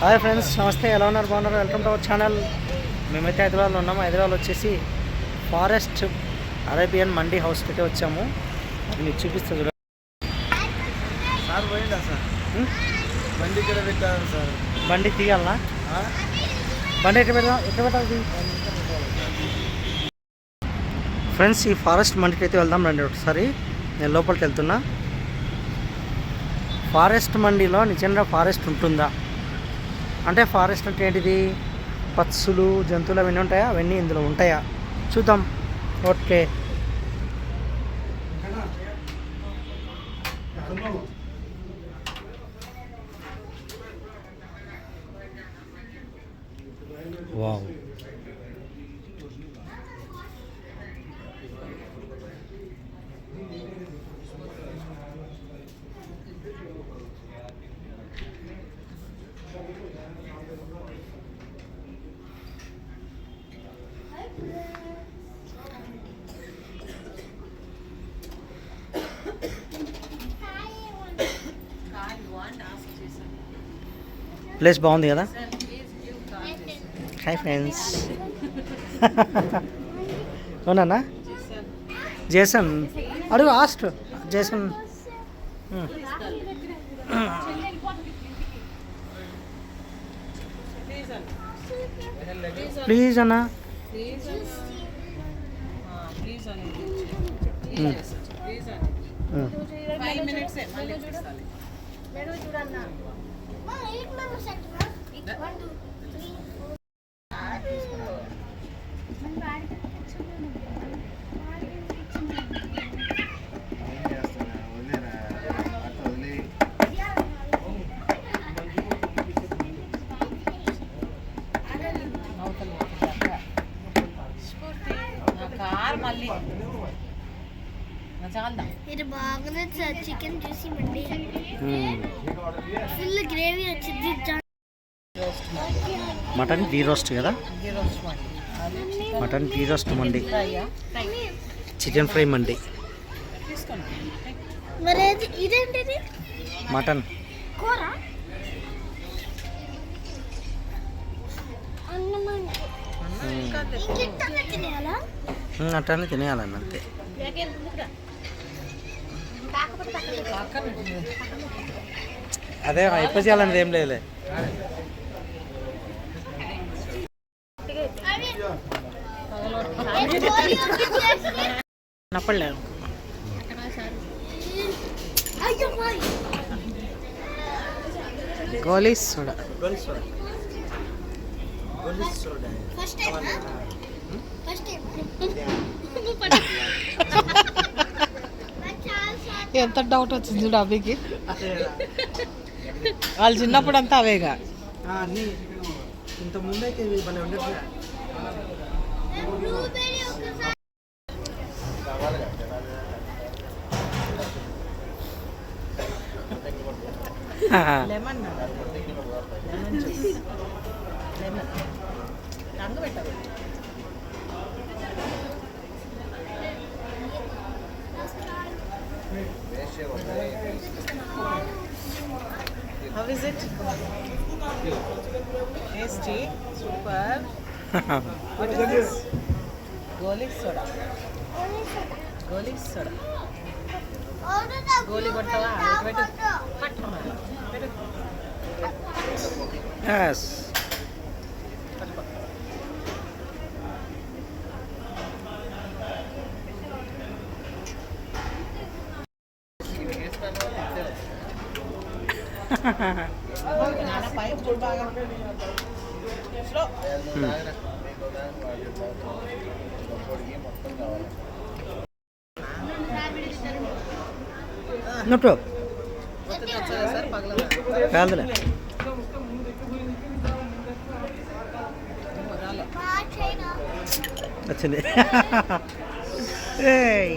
Hi friends నమస్తే. ఎలా ఉన్నారు? బాగున్నారు? Welcome to our channel. మేమైతే హైదరాబాద్లో ఉన్నాము. హైదరాబాద్ వచ్చేసి ఫారెస్ట్ అరేబియన్ మండీ హౌస్కి అయితే వచ్చాము. అది మీకు చూపిస్తా చూడ. సార్ పోయిందా సార్? బండి ఇక్కడ పెట్టాను సార్. బండి తీయాలనా? బండి ఎక్కడ పెడదాం? ఎక్కడ పెట్టాలి ఫ్రెండ్స్ ఈ ఫారెస్ట్ మండికి అయితే వెళ్దాం రండి ఒకసారి. నేను లోపలికి వెళ్తున్నా. ఫారెస్ట్ మండిలో నిజంగా ఫారెస్ట్ ఉంటుందా? అంటే ఫారెస్ట్ అంటే ఏంటిది? పక్షులు జంతువులు అవన్నీ ఉంటాయా? అవన్నీ ఇందులో ఉంటాయా? చూద్దాం. ఓకే. వావ్. ప్లేస్ బాగుంది కదా? హాయ్ ఫ్రెండ్స్ అవునా జేసన్. అడుగు ఆస్ట్ జేసన్. ఉమ్. ప్లీజ్ అన్నా. ఉమ్. ఉమ్. ఫైవ్ మినిట్స్ మళ్ళీ చూడాలి ఏం కార్ మళ్ళీ. ఇది బాగుంది సార్. చికెన్ చూసి మండి. ఫుల్ గ్రేవీ వచ్చింది. మటన్ గీ రోస్ట్ కదా? Mutton ghee roast mandi. Chicken fry mandi. Mutton. కూర? అన్నం ఇంకా అట్లనే తినేయాలండి అంతే. అదే ఎక్కువ చేయాలనేది ఏం లేదులే. నప్పలేదు అయ్యో బాయ్ గోలీస్ soda. First time first time చాలా ఎంత డౌట్ వచ్చింది చూడు అభికి. వాళ్ళు చిన్నప్పుడు అంతా అవేగా లెమన్ రంగు How is it? Tasty, super. what is this? Goli soda. Goli soda. Goli goli ಬರ್ತಾವ ಕಟ್ ಎಸ್ Thank you. నొట్టు కాదులే. వచ్చింది. ఏయ్.